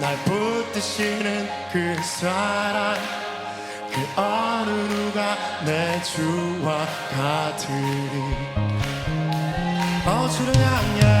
날 붙드시는 그 사랑 그 어느 누가 내 주와 같으니. 어 주를 향해